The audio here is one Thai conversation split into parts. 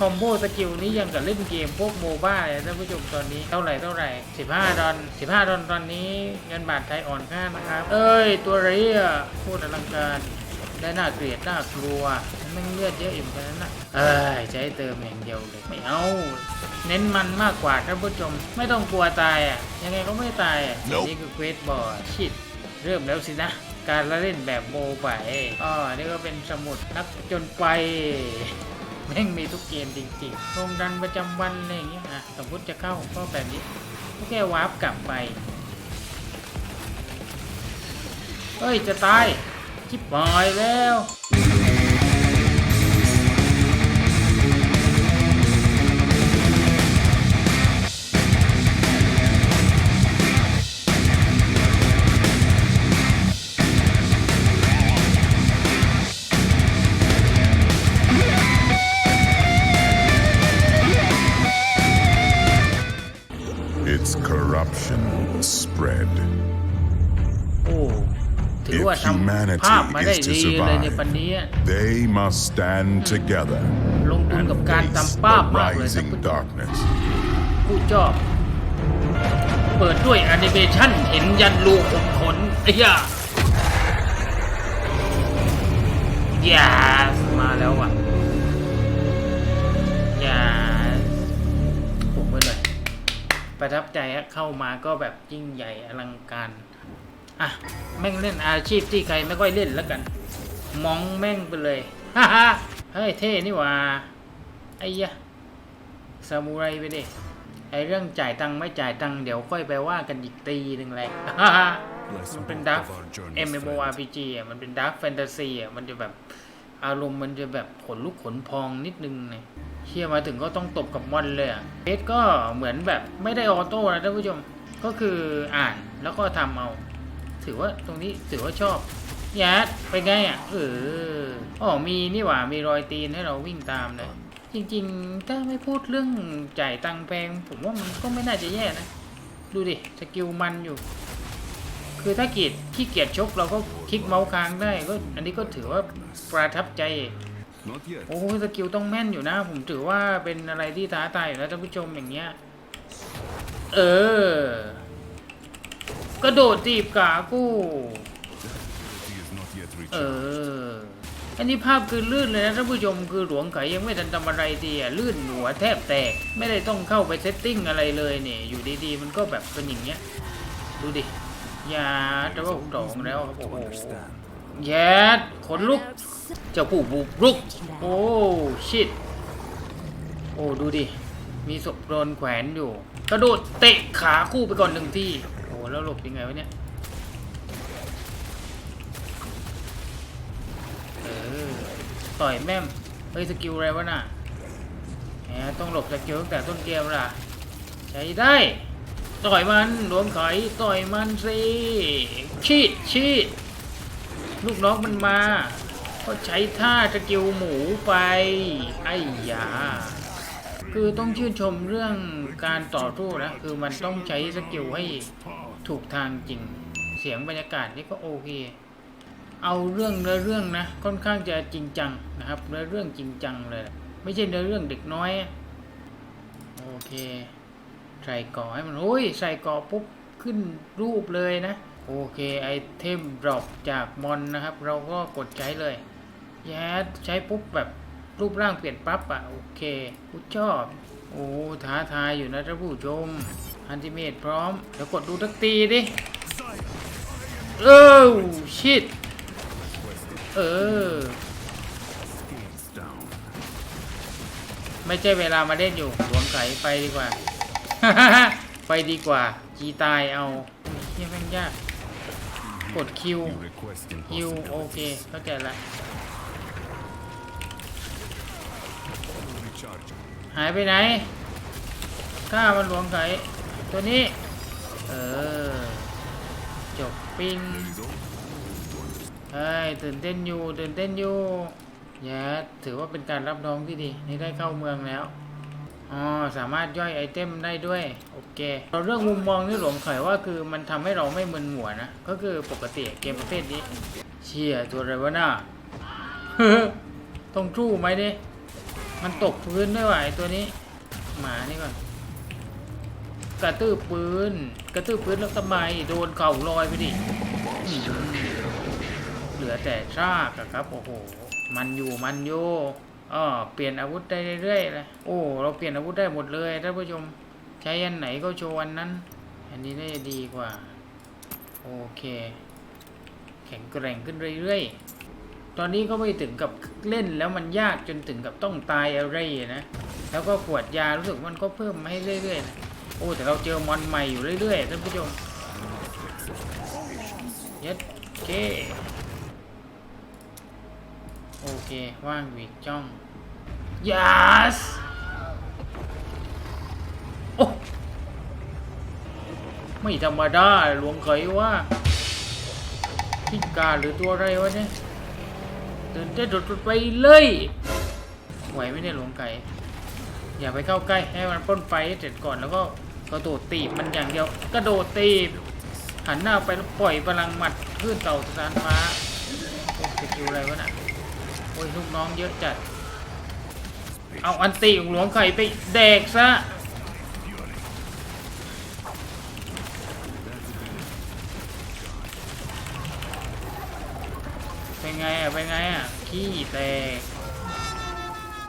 คอมโบสกิลนี้ยังกับเล่นเกมพวกโมบ้าเลยท่านผู้ชมตอนนี้เท่าไหร่เท่าไหร่ 15 ดอล15 ดอลตอนนี้เงินบาทไทยอ่อนค่านะครับ เอ้ย ตัวอะไรอะพูดอลังการได้น่าเกลียดน่ากลัวมันเลือดเยอะอิ่มขนาดนั้นนะเอ้ยจะให้เติมอย่างเดียวเลยไม่เอาเน้นมันมากกว่าท่านผู้ชมไม่ต้องกลัวตายอะยังไงก็ไม่ตายอะ Nope นี่คือเควสบอร์ดชิดเริ่มแล้วสินะการละเล่นแบบโมไปอ๋อนี่ก็เป็นสมุดนักผจนไป แม่งมีทุกเกมจริงๆลงดันประจำวันอะไรอย่างเงี้ยอะสมมติจะเข้าก็แบบนี้ก็แค่วาร์ปกลับไปเฮ้ย จะตายชิบหายแล้ว ถือว่า If ทำ humanity ภาพมาได้ is to ดีเลยใน survive ปันนี้อะ They must stand together ลงทุน and กับการ face ทำภาพ the มากเลยท่าน rising ผู้ชม darkness. ผู้ชอบ เปิดด้วยแอนิเมชันเห็นยันลูกขนขนไอ้ยาอย่ามาแล้วว่ะอย่าผมไปเลยประทับใจฮะเข้ามาก็แบบยิ่งใหญ่อลังการ อะ แม่งเล่นอาชีพที่ใครไม่ค่อยเล่นแล้วกัน มองแม่งไปเลย ฮ่าฮ่าเฮ้ยเท่นี่ว่าไอ้ยะซามูไรไปดิไอเรื่องจ่ายตังค์ไม่จ่ายตังค์เดี๋ยวค่อยไปว่ากันอีกตีหนึ่งแหละมันเป็นดัก MMORPG อะมันเป็นดักแฟนตาซีอะมันจะแบบอารมณ์มันจะแบบขนลุกขนพองนิดนึงเนี่ยเชี่ยมาถึงก็ต้องตบกับมอนเลยอะเพชก็เหมือนแบบไม่ได้ออโต้นะท่านผู้ชมก็คืออ่านแล้วก็ทำเอา ถือว่าตรงนี้ถือว่าชอบยัดไปไงอะ เอออ๋อมีนี่หว่ามีรอยตีนให้เราวิ่งตามเลยจริงๆ ถ้าไม่พูดเรื่องจ่ายตังแพง ผมว่ามันก็ไม่น่าจะแย่นะ ดูดิ สกิลมันอยู่ คือถ้าเกียดขี้เกียจชกเราก็คลิกเมาส์ค้างได้ก็อันนี้ก็ถือว่าประทับใจ โอ้สกิลต้องแม่นอยู่นะ ผมถือว่าเป็นอะไรที่ท้าทายอยู่แล้วท่านผู้ชมอย่างเงี้ย เออ กระโดดตีบกากู เออ อันนี้ภาพคือลื่นเลยนะท่านผู้ชมคือหลวงไก่ยังไม่ทันทำอะไรดีอะลื่นหัวแทบแตก ไม่ได้ต้องเข้าไปเซตติ้งอะไรเลยเนี่ย อยู่ดีๆ มันก็แบบเป็นอย่างเงี้ย ดูดิ ยาจะว่าสองแล้วครับโอ้โหแย่ขนลุก เจ้าผู้บุกรุก โอ้ชิดโอ้ดูดิ มีศพโดนแขวนอยู่ กระโดดเตะขาคู่ไปก่อนหนึ่งที่ โอ้แล้วหลบยังไงวะเนี่ย เออ ต่อยแม่มเฮ้ยสกิลอะไรวะน่ะแหมต้องหลบสกิลตั้งแต่ต้นเกมล่ะ ใช้ได้ ต่อยมันหลวงไขต่อยมันสิชีดชีดลูกน้องมันมา ก็ใช้ท่าสกิลหมูไป ไอ้ยาคือต้องชื่นชมเรื่องการต่อสู้นะ คือมันต้องใช้สกิลให้ ถูกทางจริง เสียงบรรยากาศนี่ก็โอเค เอาเรื่องเนื้อเรื่องนะ ค่อนข้างจะจริงจังนะครับเนื้อเรื่องจริงจังเลย ไม่ใช่เนื้อเรื่องเด็กน้อย โอเคใส่ก่อให้มันโอ้ยใส่ก่อปุ๊บขึ้นรูปเลยนะ โอเคไอเทมดรอปจากมอนนะครับ เราก็กดใช้เลยแย่ใช้ปุ๊บแบบรูปร่างเปลี่ยนปั๊บอะโอเคกูชอบ โอ้ท้าทายอยู่นะท่านผู้ชม อันติเมตพร้อม เดี๋ยวกดดูทักตีดิเออชิดเออ ไม่ใช่เวลามาเล่นอยู่หลวงไก่ไปดีกว่า ไปดีกว่า จีตายเอาเฮียแม่งยาก กดคิวคิวโอเคเข้าใจละหายไปไหนฆ่ามันหลวงไก่ ตัวนี้ เออ จบปิ้งเฮ้ยตื่นเต้นอยู่ตื่นเต้นอยู่แย่ถือว่าเป็นการรับน้องที่ดี นี่ได้เข้าเมืองแล้วอ๋อสามารถย่อยไอเทมได้ด้วยโอเคเราเรื่องมุมมองที่หลงไข่ว่าคือมันทำให้เราไม่มึนหัวนะ ก็คือปกติเกมประเภทนี้ เชี่ยตัวอะไรวะน่าต้องสู้ไหมเนี่ยมันตกพื้นด้วยว่ะไอตัวนี้ หมานี่ก่อน กระตือปืน กระตือปืนแล้วทำไมโดนเข่าลอยไปดิ เหลือแต่ซากอะครับ โอ้โห มันอยู่มันโยอ๋อเปลี่ยนอาวุธได้เรื่อยๆเลย โอ้ เราเปลี่ยนอาวุธได้หมดเลยท่านผู้ชม ใช้อันไหนก็โชว์อันนั้น อันนี้น่าจะดีกว่า โอเค แข็งแกร่งขึ้นเรื่อยๆ ตอนนี้ก็ไม่ถึงกับเล่นแล้วมันยากจนถึงกับต้องตายอะไรนะ แล้วก็ขวดยารู้สึกมันก็เพิ่มมาให้เรื่อยๆนะ โอ้แต่เราเจอมอนใหม่อยู่เรื่อยๆท่านผู้ชมเย็ดเคโอเคว่างวีจ้อง yes โอ้ไม่ธรรมดาหลวงเขยว่าพิกาหรือตัวอะไรวะเนี่ยตื่นเต้นสุดๆไปเลยไหวไมเนี่ยหลวงไก่อย่าไปเข้าใกล้ให้มันพ่นไฟให้เสร็จก่อนแล้วก็ กระโดดตีบมันอย่างเดียวกระโดดตีบหันหน้าไปปล่อยพลังหมัดขึ้นเต่าสถานฟ้าโอ้สกิลอะไรวะน่ะโอ้ยลูกน้องเยอะจัด เอาอันตีของหลวงไข่ไปแดกซะเป็นไงอะเป็นไงอะขี้แตก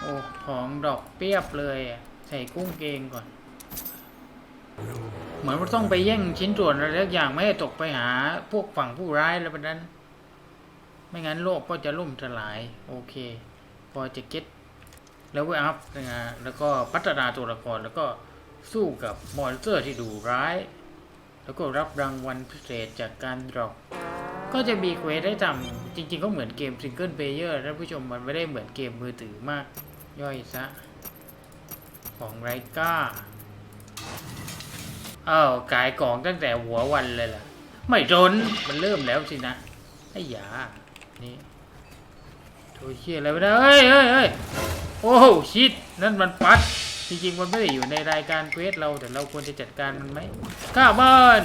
โอ้ของดอกเปียบเลยอะใส่กุ้งเกงก่อน เหมือนว่าต้องไปแย่งชิ้นส่วนอะไรสักอย่างไม่ให้ตกไปหาพวกฝั่งผู้ร้ายแล้วประนั้น ไม่งั้นโลกก็จะล่มสลาย โอเค พอจะเก็ตแล้วเวอัพนะแล้วก็พัฒนาตัวละครแล้วก็สู้กับมอนสเตอร์ที่ดุร้าย แล้วก็รับรางวัลพิเศษจากการดรอปก็จะมีเควสให้ทำจริง ๆ ก็เหมือนเกมซิงเกิลเพลเยอร์ท่านผู้ชมมันไม่ได้เหมือนเกมมือถือมาก ย่อยซะ ของไรก้า อ้าวกายกองตั้งแต่หัววันเลยล่ะ ไม่จนมันเริ่มแล้วสินะไอ้หยานี่โถเชี่ยอะไรไม่ได้เฮ้ยเฮ้ยเฮ้ยโอ้โหชิดนั่นมันปัด จริงๆมันไม่ได้อยู่ในรายการเควสเราแต่เราควรจะจัดการมันไหมข้าบ้าน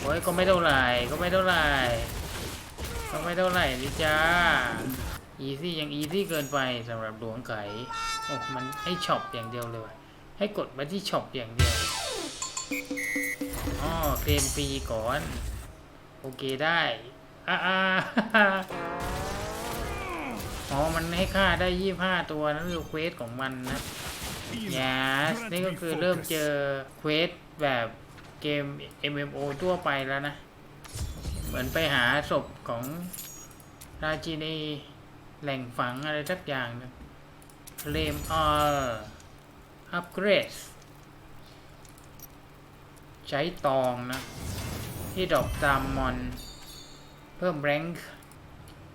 โอ้ยก็ไม่เท่าไหร่ก็ไม่เท่าไหร่ก็ไม่เท่าไหร่นี่จ้าอีซี่ยังอีซี่เกินไปสำหรับหลวงไก่โอ้มันให้ช็อปอย่างเดียวเลยว่ะให้กดมาที่ช็อปอย่างเดียว อ๋อเกมฟรีก่อน โอเคได้อ่าอ่าอ๋อ มันให้ค่าได้ยี่ห้าตัวนั่นคือเควสของมันนะ yes นี่ก็คือเริ่มเจอเควสแบบเกม MMO ทั่วไปแล้วนะ เหมือนไปหาศพของราชินีแหล่งฝังอะไรสักอย่างนึงเลมอออัปเกรด ใช้ตองนะ ที่ดอกตามมอน เพิ่มแรงค์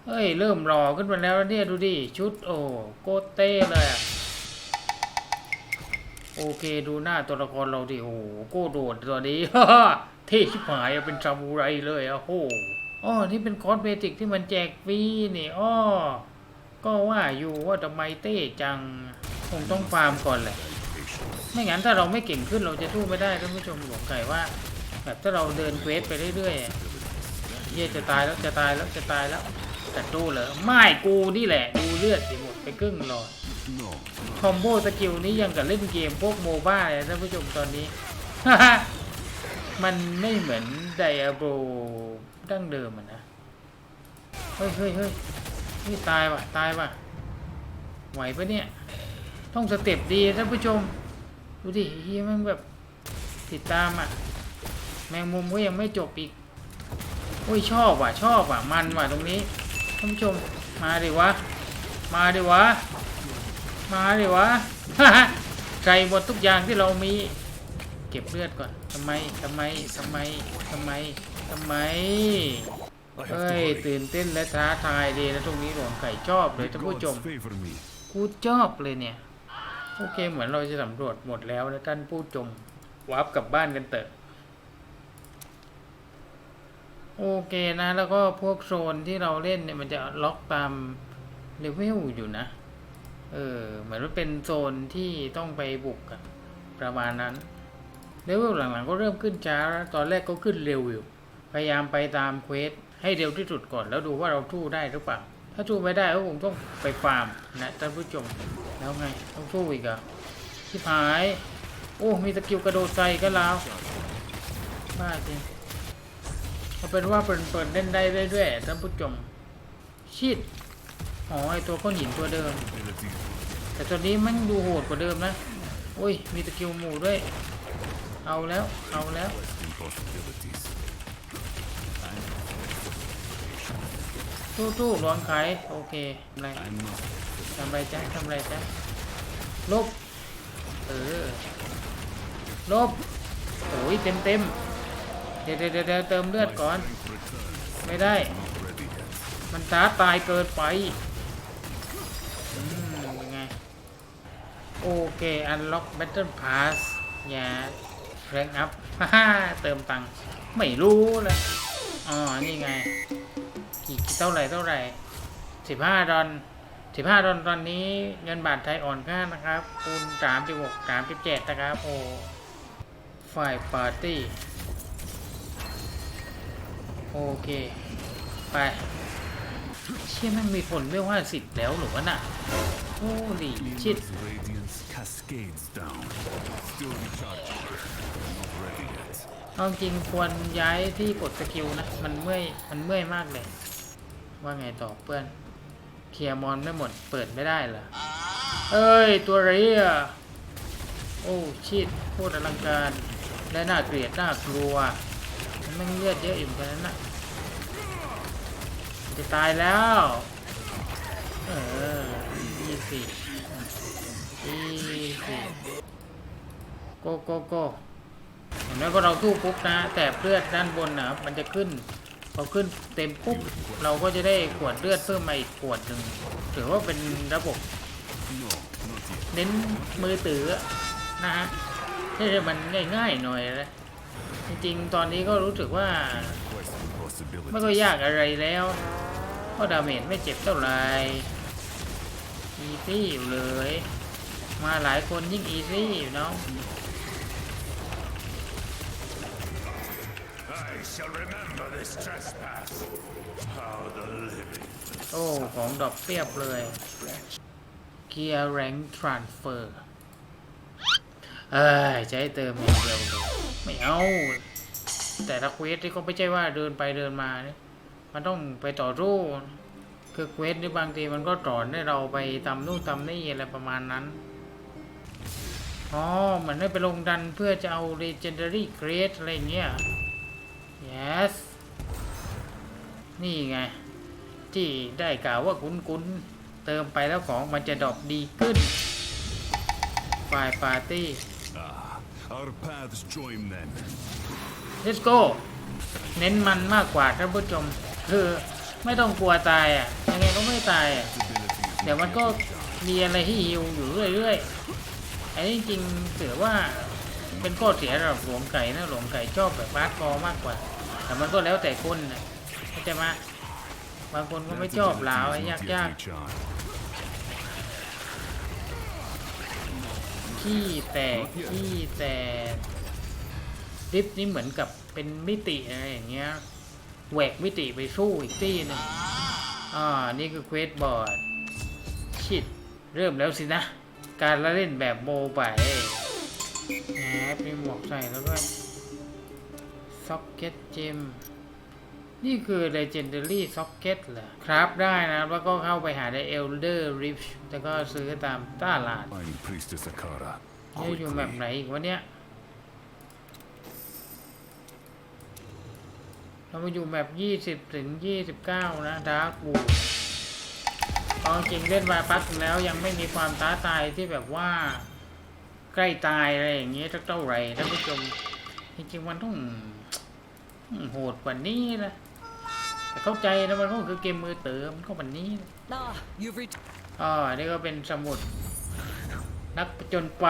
เฮ้ย เริ่มรอขึ้นมาแล้วเนี่ยดูดิ ชุดโอ้โกเต้เลยโอเคดูหน้าตัวละครเราดิโอ้โกโดดตัวนี้ เท่ชิบหายเป็นซามูไรเลยอะโอ้โหอ๋อนี่เป็นคอสเมติกที่มันแจกฟรีนี่อ้อก็ว่าอยู่ว่าทำไมเต้จัง คงต้องฟาร์มก่อนแหละ ไม่งั้นถ้าเราไม่เก่งขึ้นเราจะสู้ไม่ได้ท่านผู้ชมหลวงไก่ว่า แบบถ้าเราเดินเควสไปเรื่อยๆอะเย่จะตายแล้วจะตายแล้วจะตายแล้วแต่ดูเหรอไม่กูนี่แหละ ดูเลือดสิหมดไปครึ่งหลอด No, คอมโบสกิลนี้ยังกับเล่นเกมพวกโมบ้าเลยนะท่านผู้ชมตอนนี้ มันไม่เหมือนไดอาโบดั้งเดิมอะนะเฮ้ยเฮ้ยเฮ้ยนี่ตายว่ะตายว่ะไหวปะเนี่ย ต้องสเต็ปดีท่านผู้ชม ดูดิเฮียแมันแบบติดตามอะ แมงมุมก็ยังไม่จบอีก โอ้ยชอบว่ะ ชอบว่ะ มันว่ะตรงนี้ท่านผู้ชม มาดิวะ มาดิวะ มาดิวะใส่หมดทุกอย่างที่เรามี เก็บเลือดก่อนทำไมทำไมทำไมทำไมทำไมเฮ้ยตื่นเต้นและท้าทายดีนะตรงนี้หลวงไก่ชอบเลยท่านผู้ชมกูชอบเลยเนี่ย โอเค เหมือนเราจะสำรวจหมดแล้วนะท่านผู้ชมวาร์ปกลับบ้านกันเถอะโอเคนะ แล้วก็พวกโซนที่เราเล่นเนี่ยมันจะล็อกตามเลเวลอยู่นะ เออ เหมือนว่าเป็นโซนที่ต้องไปบุกกันประมาณนั้นเลเวลหลังๆก็เริ่มขึ้นช้าล้วตอนแรกก็ขึ้นเร็วอยู่ พยายามไปตามเควสให้เร็วที่สุดก่อนแล้วดูว่าเราทู่ได้หรือเปล่า ถ้าสู้ไม่ได้ก็คงต้องไปฟาร์มนะท่านผู้ชมแล้วไงต้องสู้อีกอะที่หาย โอ้มีสกิลกระโดดใส่ก็แล้วบ้าจริงเอาเป็นว่าเปิดเปิดเล่นได้เรื่อยๆท่านผู้ชมชิดอ๋อไอตัวก้อนหินตัวเดิม แต่ตัวนี้มันดูโหดกว่าเดิมนะโอ้ยมีสกิลหมู่ด้วย เอาแล้วเอาแล้ว สู้สู้ๆหลวงไขโอเคทำไรทำไรจ๊ะทำไรจ๊ะลบ เออ ลบโอ้ยเต็มเต็มเดี๋ยวเดี๋ยวเติมเลือดก่อน ไม่ได้ มันช้าตายเกินไปอืมยังไง โอเค unlock battle pass อย่า rank up ฮ่าฮ่าเติมตังค์ ไม่รู้เลยอ๋อ นี่ไง กี่เท่าไหร่เท่าไหร่สิบห้าดอลสิบห้าดอลตอนนี้เงินบาทไทยอ่อนค่านะครับคูณสามสิบหกสามสิบเจ็ดนะครับโอ้ฝ่ายปาร์ตี้โอเค ไปเชี่ยแม่งมีผลไม่ว่าสิบแล้วหรือวะน่ะโอ้ดิชิดเอาจริงควรย้ายที่กดสกิลนะ มันเมื่อย มันเมื่อยมากเลย ว่าไงต่อเพื่อนเคลียร์มอนไม่หมดเปิดไม่ได้เหรอเอ้ย ตัวไรอะโอ้ชิดโคตรอลังการและน่าเกลียดน่ากลัวมันแม่เลือดเยอะอยู่มือนกันนั้นนะจะตายแล้ว เออยี่สิบยี่สิบโกโกโกเห็นไหมพอเราสู้ปุ๊บนะ แต่เลือดด้านบนนะมันจะขึ้น พอขึ้นเต็มปุ๊บเราก็จะได้ขวดเลือดเพิ่มมาอีกขวดหนึ่งถือว่าเป็นระบบ No, not yet. เน้นมือถือนะฮะที่จะมันง่ายๆหน่อยนะจริงๆ ตอนนี้ก็รู้สึกว่า Quest impossibilities. ไม่ก็ยากอะไรแล้วเพราะดาเมจไม่เจ็บเท่าไหร่อีซี่อยู่เลย มาหลายคนยิ่งอีซี่อยู่เนาะ I shall remember this trespass. How the living โอ้ ของดอกเปียบเลย เกียร์แรงทรานเฟอร์ เอ้ยจะให้เติมอย่างเดียวเลยไม่เอา แต่ละเควสที่ก็ไม่ใช่ว่าเดินไปเดินมาเนี่ยมันต้องไปต่อสู้คือเควสนี่บางทีมันก็สอนให้เราไปทำนู่นทำนี่อะไรประมาณนั้น อ๋อเหมือนให้ไปลงดันเพื่อจะเอา legendary crate อะไรเงี้ย yes นี่ไง ที่ได้กล่าวว่าคุ้นๆเติมไปแล้วของมันจะดรอปดีขึ้นฝ่ายปาร์ตี้ Ah, our paths join then. let's go เน้นมันมากกว่าท่านผู้ชม คือไม่ต้องกลัวตายอะ ยังไงก็ไม่ตายอะ Abilities เดี๋ยวมันก็มีอะไรที่ฮิวอยู่เรื่อยๆ อันนี้จริงๆถือว่าเป็นข้อเสียสำหรับหลวงไก่นะหลวงไก่ชอบแบบบาสคอร์มากกว่า แต่มันก็แล้วแต่คนนะเข้าใจไหมบางคนก็ไม่ชอบลาวไอ้ยากๆ Recharged. ขี้แตกขี้แตกลิฟนี่เหมือนกับเป็นมิติอะไรอย่างเงี้ยแหวกมิติไปสู้อีกที่หนึงอ่านี่คือเควสบอร์ดชิดเริ่มแล้วสินะ การละเล่นแบบโมบายแอบมีหมวกใส่แล้วด้วย ซ็อกเก็ตเจมนี่คือ Legendary Socket เหรอครับได้นะ แล้วก็เข้าไปหาใน Elder Rift แล้วก็ซื้อตามตลาด I'm Priestess Akara. นี่อยู่แบบไหนอีกวะเนี่ยเรามาอยู่แบบยี่สิบถึงยี่สิบเก้านะดาร์กวูเอาจริงเล่นมาพักหนึ่งแล้วยังไม่มีความท้าทายที่แบบว่า ใกล้ตายอะไรอย่างเงี้ยสักเท่าไหร่ท่านผู้ชมจริงๆมันต้องต้อง โหดกว่านี้นะแต่เข้าใจนะมันก็คือเกมมือเติมนก็แบบนี้นะ Ah, you've reached. อ๋อนี่ก็เป็นสมุด นักผจญไป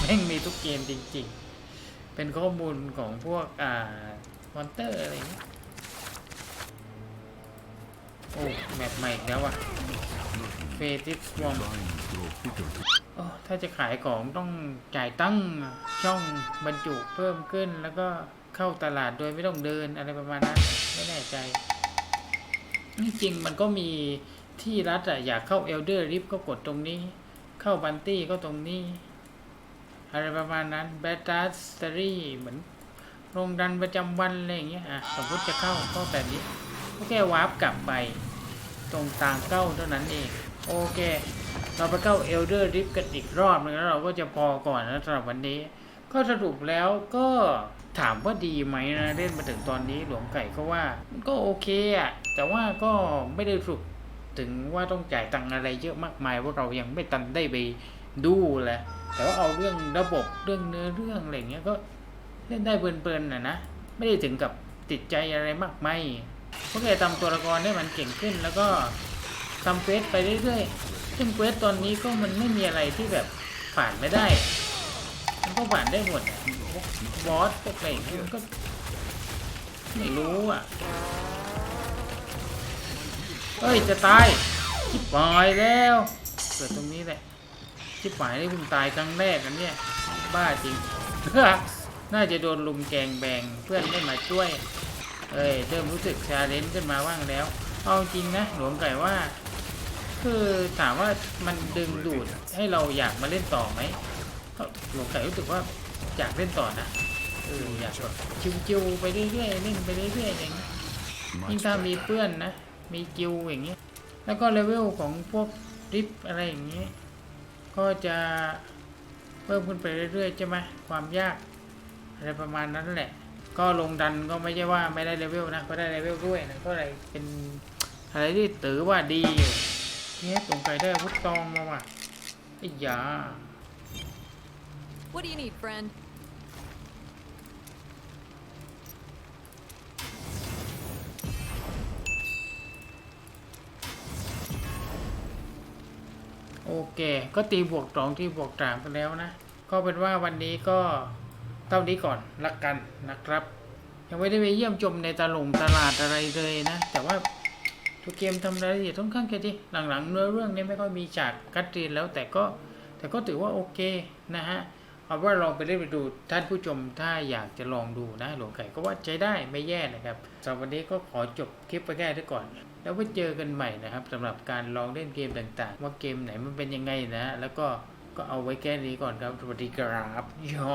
แม่งมีทุกเกมจริง ๆ เป็นข้อมูลของพวกอ่ามอนเตอร์อะไรอย่างเงี้ยโอ้แมปใหม่อีกแล้วว่ะเฟติสวอม Lines grow thicker to โอ้ถ้าจะขายของต้องจ่ายตั้งช่องบรรจุเพิ่มขึ้นแล้วก็ เข้าตลาดโดยไม่ต้องเดินอะไรประมาณนั้นไม่แน่ใจที่จริงมันก็มีที่รัฐอะอยากเข้าเอลเดอร์ริฟก็กดตรงนี้ เข้าบันตี้ก็ตรงนี้ อะไรประมาณนั้นแบตตาสตอรี่เหมือนลงดันประจำวันอะไรอย่างเงี้ยอะสมมติจะเข้าก็แบบนี้ก็แค่วาร์ปกลับไป ตรงทางเข้าเท่านั้นเอง โอเค เราไปเข้าเอลเดอร์ริฟกันอีกรอบนึงแล้วเราก็จะพอก่อนนะสำหรับวันนี้ ก็สรุปแล้วก็ ถามว่าดีไหมนะเล่นมาถึงตอนนี้หลวงไก่ก็ว่า มันก็โอเคอะแต่ว่าก็ไม่ได้ฝึกถึงว่าต้องจ่ายตังอะไรเยอะมากมายเพราะเรายังไม่ตันได้ไปดูแหละแต่ว่าเอาเรื่องระบบเรื่องเนื้อเรื่องอะไรเงี้ยก็เล่นได้เพลินๆนะนะไม่ได้ถึงกับติดใจอะไรมากมายเพราะแค่ทำตัวละครให้มันเก่งขึ้น แล้วก็ทำเควสไปเรื่อยๆซึ่งเควสตอนนี้ก็มันไม่มีอะไรที่แบบผ่านไม่ได้ ก็ผ่านได้หมดอะพวกบอสพวกอะไรอย่างเงี้ยมันก็ไม่รู้อะ เฮ้ย จะตายชิบหายแล้ว เกิดตรงนี้แหละชิบหายได้เพิ่งตายครั้งแรกกันเนี่ย บ้าจริง น่าจะโดนลุมแกงแบงเพื่อนไม่มาช่วย เอ้ย เริ่มรู้สึกชาเลนจ์ขึ้นมาว่างแล้ว เอาจริงนะ หลวงไก่ว่า คือถามว่ามันดึงดูดให้เราอยากมาเล่นต่อไหม หลวงไก่รู้สึกว่าอยากเล่นต่อนะเอออยากแบบชิวๆไปเรื่อยๆเล่นไปเรื่อยๆอย่างเงี้ยยิ่ง Much ถ้ามี better. เพื่อนนะ มีกิวอย่างเงี้ย แล้วก็เลเวลของพวกริฟอะไรอย่างเงี้ย ก็จะเพิ่มขึ้นไปเรื่อยๆใช่ไหมความยากอะไรประมาณนั้นแหละ ก็ลงดันก็ไม่ใช่ว่าไม่ได้เลเวลนะ ก็ได้เลเวลด้วยนะ ก็อะไรเป็นอะไรที่ถือว่าดีอยู่เนี่ยหลวงไก่ได้อาวุธตองมาว่ะไอ้ยา What do you need, friend? โอเค ก็ตีบวกสองที่บวกสามกันแล้วนะ ก็เป็นว่าวันนี้ก็เท่านี้ก่อนละกันนะครับ ยังไม่ได้ไปเยี่ยมชมในตลงตลาดอะไรเลยนะ แต่ว่าตัวเกมทำรายละเอียดค่อนข้างแค่ดีหลังๆเนื้อเรื่องนี้ไม่ค่อยมีฉากกัดเรียนแล้วแต่ก็แต่ก็ถือว่าโอเคนะฮะ เอาว่าลองไปเล่นไปดูท่านผู้ชมถ้าอยากจะลองดูนะหลวงไก่ก็ว่าใช้ได้ไม่แย่นะครับสำหรับวันนี้ก็ขอจบคลิปไปแค่นี้ก่อน แล้วไว้เจอกันใหม่นะครับสำหรับการลองเล่นเกมต่างๆ ว่าเกมไหนมันเป็นยังไงนะ แล้วก็ก็เอาไว้แค่นี้ก่อนครับสวัสดีครับยอ